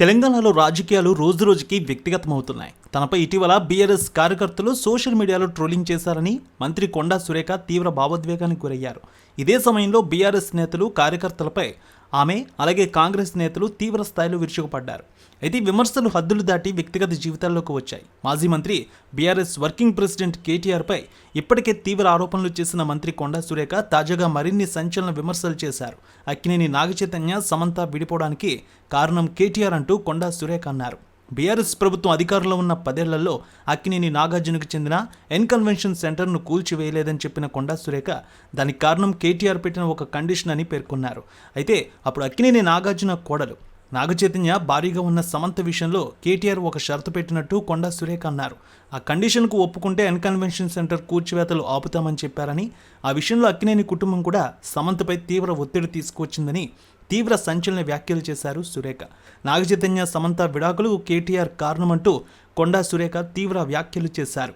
తెలంగాణలో రాజకీయాలు రోజురోజుకి వ్యక్తిగతమవుతున్నాయి. తనపై ఇటీవల బీఆర్ఎస్ కార్యకర్తలు సోషల్ మీడియాలో ట్రోలింగ్ చేశారని మంత్రి కొండా సురేఖ తీవ్ర భావోద్వేగానికి గురయ్యారు. ఇదే సమయంలో బీఆర్ఎస్ నేతలు కార్యకర్తలపై ఆమె అలాగే కాంగ్రెస్ నేతలు తీవ్ర స్థాయిలో విరుచుకుపడ్డారు. అయితే విమర్శలు హద్దులు దాటి వ్యక్తిగత జీవితాల్లోకి వచ్చాయి. మాజీ మంత్రి బీఆర్ఎస్ వర్కింగ్ ప్రెసిడెంట్ కేటీఆర్పై ఇప్పటికే తీవ్ర ఆరోపణలు చేసిన మంత్రి కొండా సురేఖ తాజాగా మరిన్ని సంచలన విమర్శలు చేశారు. అక్కినేని నాగచైతన్య సమంత విడిపోవడానికి కారణం కేటీఆర్ అంటూ కొండా సురేఖ అన్నారు. బీఆర్ఎస్ ప్రభుత్వం అధికారంలో ఉన్న పదేళ్ళలో అక్కినేని నాగార్జునకు చెందిన ఎన్ కన్వెన్షన్ సెంటర్ను కూల్చివేయలేదని చెప్పిన కొండా సురేఖ దానికి కారణం కేటీఆర్ పెట్టిన ఒక కండిషన్ అని పేర్కొన్నారు. అయితే అప్పుడు అక్కినేని నాగార్జున కోడలు నాగచైతన్య భారీగా ఉన్న సమంత విషయంలో కేటీఆర్ ఒక షరతు పెట్టినట్టు కొండా సురేఖ అన్నారు. ఆ కండిషన్కు ఒప్పుకుంటే ఎన్ కన్వెన్షన్ సెంటర్ కూర్చివేతలు ఆపుతామని చెప్పారని ఆ విషయంలో అక్కినేని కుటుంబం కూడా సమంతపై తీవ్ర ఒత్తిడి తీసుకువచ్చిందని తీవ్ర సంచలన వ్యాఖ్యలు చేశారు సురేఖ. నాగచైతన్య సమంత విడాకులు కేటీఆర్ కారణమంటూ కొండా సురేఖ తీవ్ర వ్యాఖ్యలు చేశారు.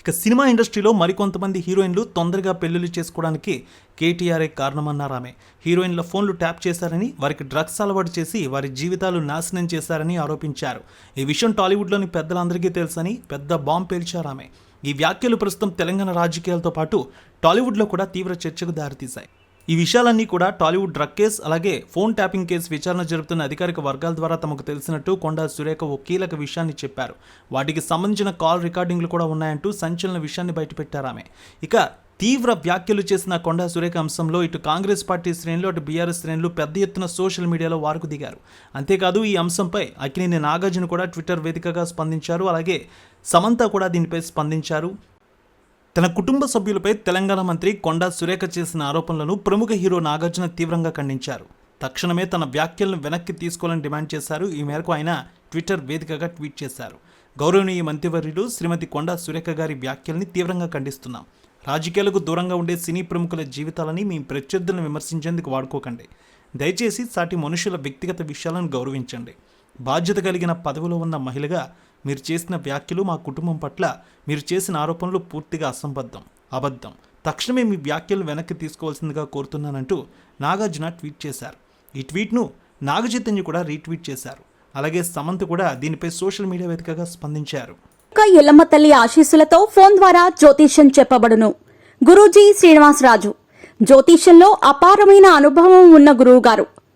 ఇక సినిమా ఇండస్ట్రీలో మరికొంతమంది హీరోయిన్లు తొందరగా పెళ్ళిళ్ళు చేసుకోవడానికి కేటీఆర్ఏ కారణమన్నారు ఆమె. హీరోయిన్ల ఫోన్లు ట్యాప్ చేశారని వారికి డ్రగ్స్ అలవాటు చేసి వారి జీవితాలు నాశనం చేశారని ఆరోపించారు. ఈ విషయం టాలీవుడ్లోని పెద్దలందరికీ తెలుసని పెద్ద బాంబు పేల్చారు ఆమె. ఈ వ్యాఖ్యలు ప్రస్తుతం తెలంగాణ రాజకీయాలతో పాటు టాలీవుడ్లో కూడా తీవ్ర చర్చకు దారితీశాయి. ఈ విషయాలన్నీ కూడా టాలీవుడ్ డ్రగ్ కేస్ అలాగే ఫోన్ ట్యాపింగ్ కేసు విచారణ జరుపుతున్న అధికారిక వర్గాల ద్వారా తమకు తెలిసినట్టు కొండా సురేఖ ఓ కీలక విషయాన్ని చెప్పారు. వాటికి సంబంధించిన కాల్ రికార్డింగ్లు కూడా ఉన్నాయంటూ సంచలన విషయాన్ని బయటపెట్టారు ఆమె. ఇక తీవ్ర వ్యాఖ్యలు చేసిన కొండా సురేఖ అంశంలో ఇటు కాంగ్రెస్ పార్టీ శ్రేణులు అటు బీఆర్ఎస్ శ్రేణులు పెద్ద ఎత్తున సోషల్ మీడియాలో వారుకు దిగారు. అంతేకాదు ఈ అంశంపై అక్కినేని నాగార్జున కూడా ట్విట్టర్ వేదికగా స్పందించారు. అలాగే సమంత కూడా దీనిపై స్పందించారు. తన కుటుంబ సభ్యులపై తెలంగాణ మంత్రి కొండా సురేఖ చేసిన ఆరోపణలను ప్రముఖ హీరో నాగార్జున తీవ్రంగా ఖండించారు. తక్షణమే తన వ్యాఖ్యలను వెనక్కి తీసుకోవాలని డిమాండ్ చేశారు. ఈ మేరకు ఆయన ట్విట్టర్ వేదికగా ట్వీట్ చేశారు. గౌరవనీయ మంత్రివర్యులు శ్రీమతి కొండా సురేఖ గారి వ్యాఖ్యల్ని తీవ్రంగా ఖండిస్తున్నాం. రాజకీయాలకు దూరంగా ఉండే సినీ ప్రముఖుల జీవితాలని మీ ప్రత్యర్థులను విమర్శించేందుకు వాడుకోకండి. దయచేసి సాటి మనుషుల వ్యక్తిగత విషయాలను గౌరవించండి. బాధ్యత కలిగిన పదవిలో ఉన్న మహిళగా మీరు చేసిన వ్యాఖ్యలు మా కుటుంబం పట్ల మీరు చేసిన ఆరోపణలు పూర్తిగా అసంబద్ధం అబద్ధం. తక్షణమే మీ వ్యాఖ్యలు వెనక్కి తీసుకోవాల్సిందిగా కోరుతున్నానంటూ నాగార్జున ట్వీట్ చేశారు. ఈ ట్వీట్ను నాగచైతన్య కూడా రీట్వీట్ చేశారు. అలాగే సమంత్ కూడా దీనిపై సోషల్ మీడియా వేదికగా స్పందించారు. ఎల్లమ్మ తల్లి ఆశీస్సులతో ఫోన్ ద్వారా జ్యోతిష్యం చెప్పబడును. గురూజీ శ్రీనివాసరాజు. జ్యోతిష్యంలో అపారమైన అనుభవం ఉన్న గురువు గారు